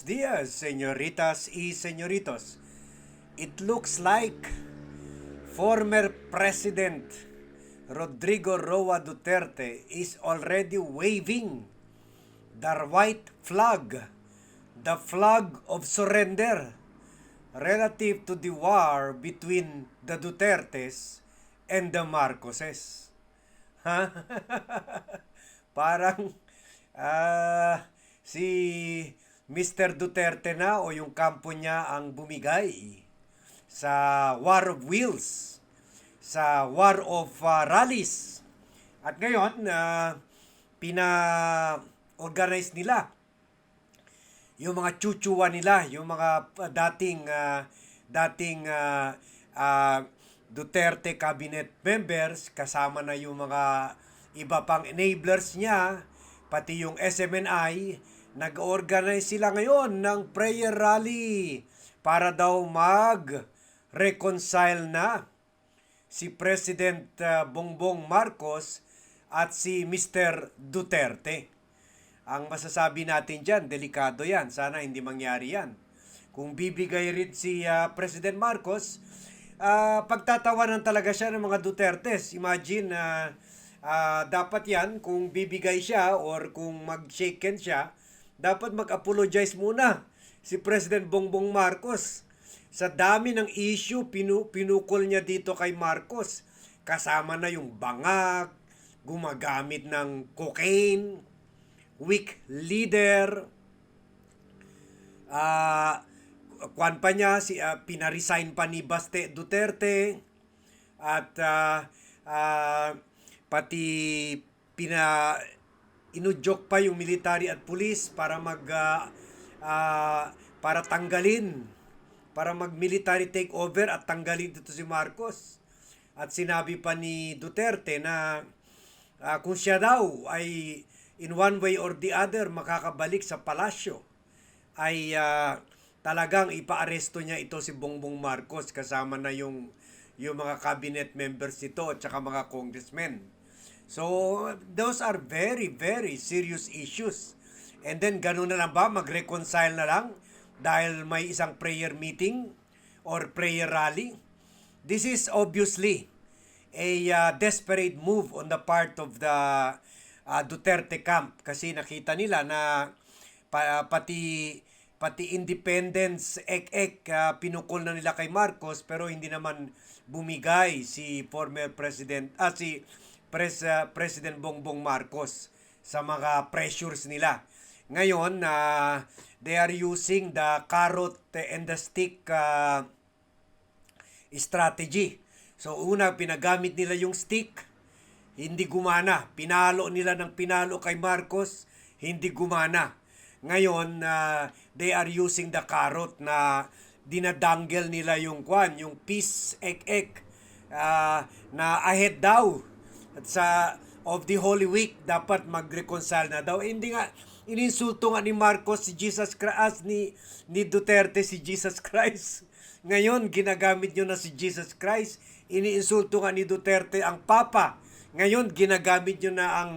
Buenos dias, señoritas y señoritos. It looks like former President Rodrigo Roa Duterte is already waving the white flag, the flag of surrender, relative to the war between the Dutertes and the Marcoses. Ha? Parang ah, si Mr. Duterte na o yung kampo niya ang bumigay sa War of Wheels, sa War of ah, Rallies. At ngayon, na pina-organize nila yung mga chuchuwa nila, yung mga dating ah, dating ah, ah, Duterte cabinet members kasama na yung mga iba pang enablers niya, pati yung SMNI, nag-organize sila ngayon ng prayer rally para daw mag-reconcile na si President ah, Bongbong Marcos at si Mr. Duterte. Ang masasabi natin dyan, delikado yan. Sana hindi mangyari yan. Kung bibigay rin si ah, President Marcos, ah, pagtatawanan talaga siya ng mga Dutertes. Imagine na ah, dapat yan, kung bibigay siya or kung mag-shaken siya, dapat mag-apologize muna si President Bongbong Marcos. Sa dami ng issue, pinu pinukol niya dito kay Marcos. Kasama na yung bangag, gumagamit ng cocaine, weak leader, ah kwan pa niya, si, ah, pinaresign pa ni Baste Duterte, at ah, ah, pati pina inudyok pa yung military at police para mag ah, ah, para tanggalin para mag military takeover at tanggalin dito si Marcos at sinabi pa ni Duterte na ah, kung siya daw ay in one way or the other makakabalik sa palasyo ay ah, talagang ipaaresto niya ito si Bongbong Marcos kasama na yung yung mga cabinet members nito at saka mga congressmen. So, those are very, very serious issues. And then, ganun na lang ba? Mag-reconcile na lang dahil may isang prayer meeting or prayer rally? This is obviously a uh, desperate move on the part of the uh, Duterte camp kasi nakita nila na pa, pati pati independence ek-ek uh, pinukol na nila kay Marcos pero hindi naman bumigay si former president ah si pres, uh, President Bongbong Marcos sa mga pressures nila. Ngayon, uh, they are using the carrot and the stick uh, strategy. So una, pinagamit nila yung stick, hindi gumana. Pinalo nila ng pinalo kay Marcos, hindi gumana. Ngayon, uh, they are using the carrot na dinadangle nila yung kwan, yung peace ek-ek uh, na ahead daw at sa of the Holy Week dapat mag-reconcile na daw. Hindi nga ininsulto nga ni Marcos si Jesus Christ ni ni Duterte si Jesus Christ. Ngayon ginagamit niyo na si Jesus Christ. Iniinsulto nga ni Duterte ang Papa. Ngayon ginagamit niyo na ang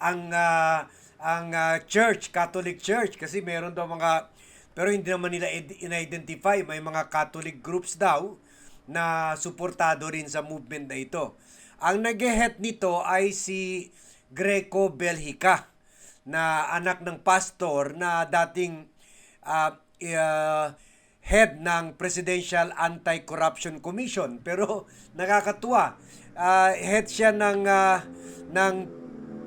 ang uh, ang uh, church, Catholic Church kasi meron daw mga pero hindi naman nila in-identify may mga Catholic groups daw na suportado rin sa movement na ito. Ang nag-head nito ay si Greco Belhica na anak ng pastor na dating uh, uh, head ng Presidential Anti-Corruption Commission. Pero nakakatuwa, uh, head siya ng uh, ng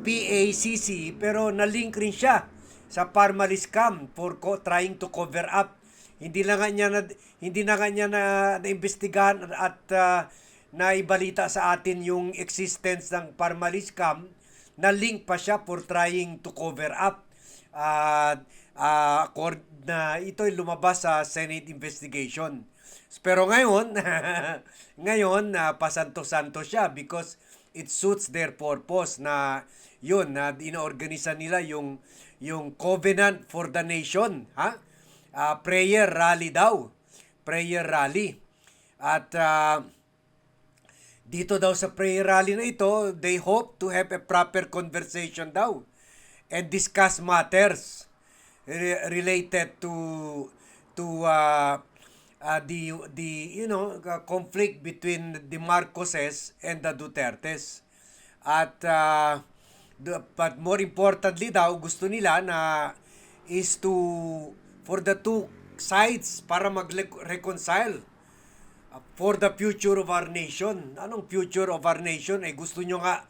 PACC pero na-link rin siya sa Parmali scam for co- trying to cover up. Hindi na nga niya na, hindi na nga niya na naimbestigahan at uh, naibalita sa atin yung existence ng Parmali scam na link pa siya for trying to cover up. Uh, uh, na ito'y lumabas sa Senate investigation. Pero ngayon, ngayon uh, pasanto-santo siya because it suits their purpose na yun na inorganisa nila yung yung covenant for the nation ha uh, prayer rally daw prayer rally at uh, dito daw sa prayer rally na ito they hope to have a proper conversation daw and discuss matters re- related to to uh, uh, the the you know uh, conflict between the Marcoses and the Dutertes. At uh, the, but more importantly daw gusto nila na is to for the two sides para mag-reconcile for the future of our nation. Anong future of our nation? Eh gusto nyo nga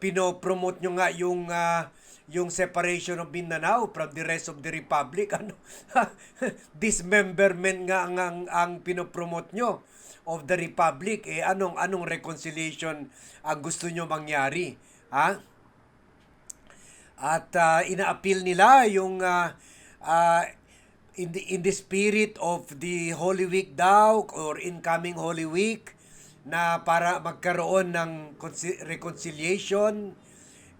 pino-promote nyo nga yung ah, yung separation of Mindanao from the rest of the republic. Ano? Dismemberment nga ang, ang, ang pinopromote nyo of the republic. Eh anong anong reconciliation ang gusto nyo mangyari? Ha? At ah, ina-appeal nila yung ah, ah, in the in the spirit of the Holy Week daw or incoming Holy Week na para magkaroon ng conci- reconciliation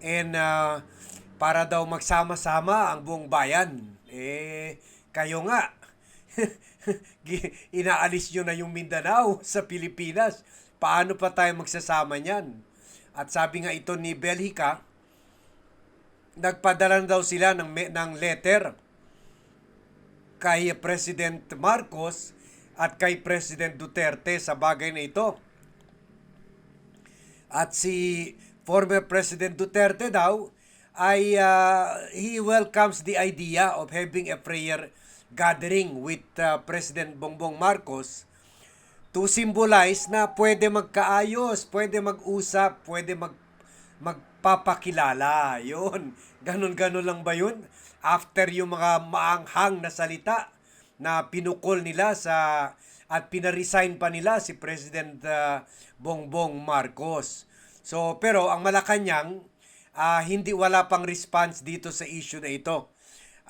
and ah, para daw magsama-sama ang buong bayan. Eh kayo nga inaalis nyo na yung Mindanao sa Pilipinas. Paano pa tayo magsasama niyan? At sabi nga ito ni Belhica, nagpadala na daw sila ng, ng letter kay President Marcos at kay President Duterte sa bagay na ito. At si former President Duterte daw ay ah, he welcomes the idea of having a prayer gathering with ah, President Bongbong Marcos to symbolize na pwede magkaayos, pwede mag-usap, pwede mag magpapakilala. Yun. Ganon-ganon lang ba yun? After yung mga maanghang na salita na pinukol nila sa at pinaresign pa nila si President uh, Bongbong Marcos. So, pero ang Malacanang, ah, hindi wala pang response dito sa issue na ito.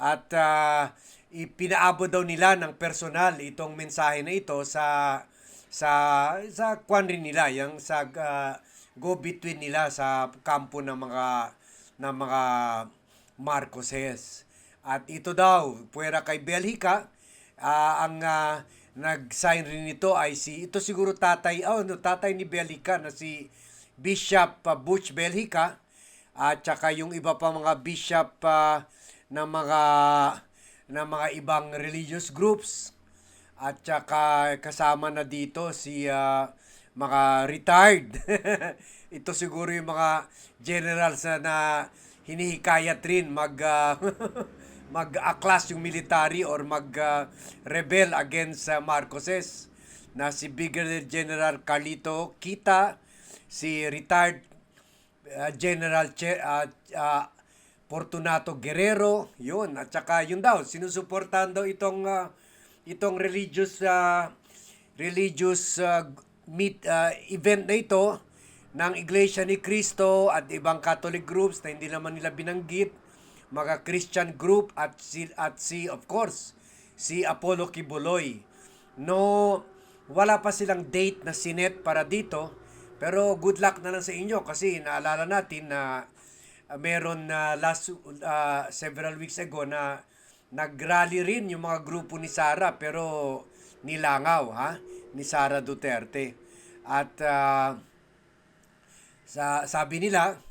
At ah, ipinaabot daw nila ng personal itong mensahe na ito sa sa sa kwan rin nila yung sa ah, go between nila sa kampo ng mga ng mga Marcoses. At ito daw, puwera kay Belhica, ah, ang ah, nag-sign rin nito ay si, ito siguro tatay, oh, no, tatay ni Belhica na si Bishop ah, Butch Belhica, at saka yung iba pa mga bishop ah, ng mga ng mga ibang religious groups at saka kasama na dito si ah, mga retired. Ito siguro yung mga generals na, na hinihikayat rin mag ah, mag-aklas yung military or mag-rebel against sa Marcoses na si Brigadier General Carlito Kita, si retired uh, General che, uh, uh, Fortunato Guerrero, yun. At saka yun daw, sinusuportahan daw itong uh, itong religious uh, religious uh, meet uh, event na ito ng Iglesia ni Cristo at ibang Catholic groups na hindi naman nila binanggit, mga Christian group at si at si of course si Apollo Kibuloy. No wala pa silang date na sinet para dito, pero good luck na lang sa inyo kasi naalala natin na meron na last uh, several weeks ago na nagrally rin yung mga grupo ni Sara pero nilangaw ha ni Sara Duterte. At uh, sa sabi nila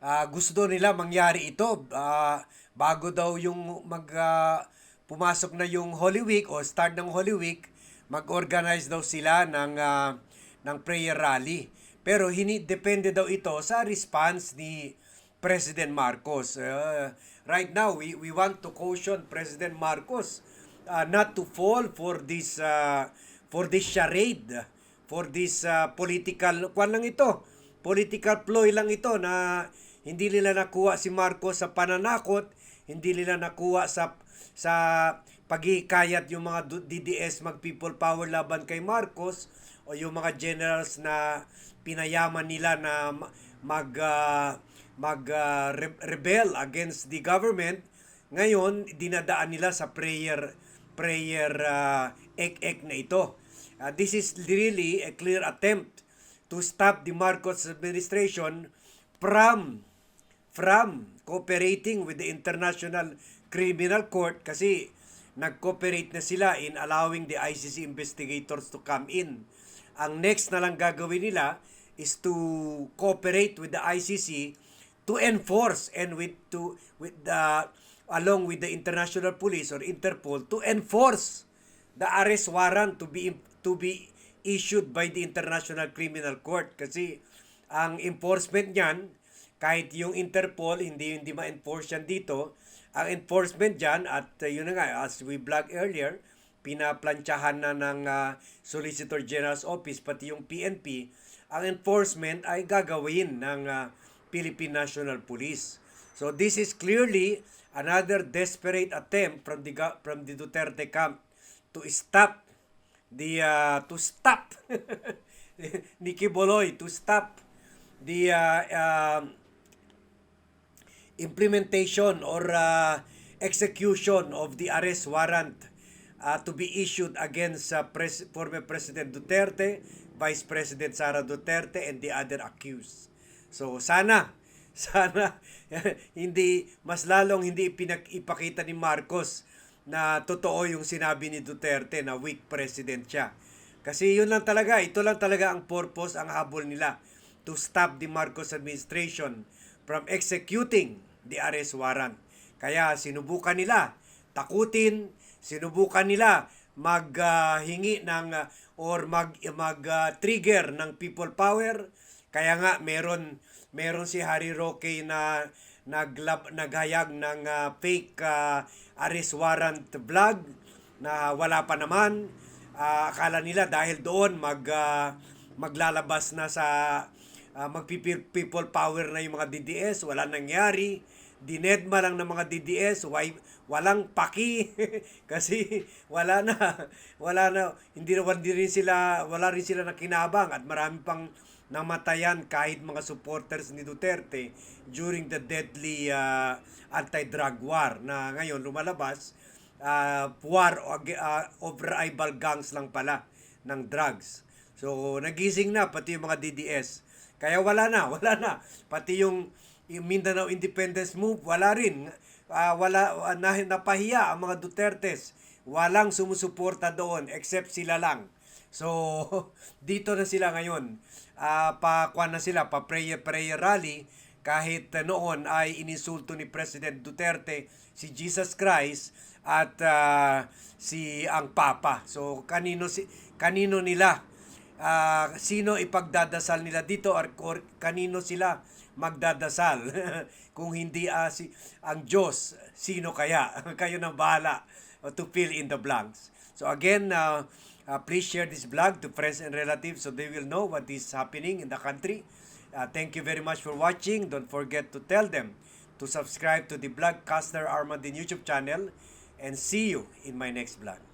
ah, gusto nila mangyari ito ah, bago daw yung mag ah, pumasok na yung Holy Week o start ng Holy Week mag-organize daw sila ng ah, ng prayer rally. Pero hini depende daw ito sa response ni President Marcos. Ah, right now we we want to caution President Marcos ah, not to fall for this ah, for this charade for this ah, political kwan lang ito political ploy lang ito na hindi nila nakuha si Marcos sa pananakot, hindi nila nakuha sa sa paghihikayat yung mga DDS mag people power laban kay Marcos o yung mga generals na pinayaman nila na ma- mag ah, mag ah, re- rebel against the government. Ngayon dinadaan nila sa prayer prayer uh, ek-ek na ito. Uh, this is really a clear attempt to stop the Marcos administration from from cooperating with the International Criminal Court kasi nag-cooperate na sila in allowing the ICC investigators to come in. Ang next na lang gagawin nila is to cooperate with the ICC to enforce and with to with the along with the International Police or Interpol to enforce the arrest warrant to be to be issued by the International Criminal Court. Kasi ang enforcement niyan kahit yung Interpol hindi hindi ma-enforce yan dito ang enforcement diyan at uh, yun na nga as we vlog earlier pinaplantsahan na ng uh, Solicitor General's Office pati yung PNP ang enforcement ay gagawin ng uh, Philippine National Police. So this is clearly another desperate attempt from the from the Duterte camp to stop the uh, to stop Nikki Boloy to stop the uh, um, implementation or uh, execution of the arrest warrant uh, to be issued against uh, pres- former President Duterte, Vice President Sara Duterte, and the other accused. So sana, sana hindi mas lalong hindi pinag ni Marcos na totoo yung sinabi ni Duterte na weak president siya. Kasi yun lang talaga, ito lang talaga ang purpose, ang habol nila to stop the Marcos administration from executing the arrest warrant. Kaya sinubukan nila takutin, sinubukan nila maghingi ng uh, or mag mag uh, trigger ng people power. Kaya nga meron meron si Harry Roque na naglab, naghayag ng uh, fake uh, arrest warrant vlog na wala pa naman. Uh, akala nila dahil doon mag uh, maglalabas na sa uh, magpi-people power na yung mga DDS, wala nangyari. Dinedma lang ng mga DDS, why, walang paki kasi wala na wala na hindi hindi rin sila wala rin sila nakinabang at marami pang namatayan kahit mga supporters ni Duterte during the deadly uh, anti-drug war na ngayon lumalabas uh, war uh, of rival gangs lang pala ng drugs. So nagising na pati yung mga DDS. Kaya wala na, wala na. Pati yung, yung Mindanao Independence Move, wala rin. Uh, wala na, napahiya ang mga Dutertes. Walang sumusuporta doon except sila lang. So, dito na sila ngayon. Uh, pa na sila, pa prayer prayer rally. Kahit uh, noon ay ininsulto ni President Duterte si Jesus Christ at uh, si ang Papa. So kanino si kanino nila? Uh, sino ipagdadasal nila dito or, or kanino sila magdadasal? Kung hindi uh, si ang Diyos sino kaya? Kayo na bahala to fill in the blanks. So again uh, uh, please share this vlog to friends and relatives so they will know what is happening in the country. Uh, thank you very much for watching. Don't forget to tell them to subscribe to the Vlogcaster Armadin YouTube channel and see you in my next vlog